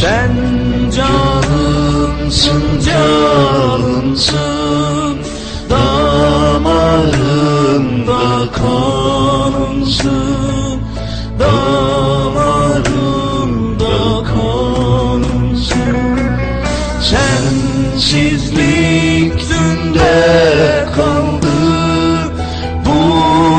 Sen canımsın, canımsın. Damarımda kanımsın. Damarımda kanımsın. Sensizlik dünden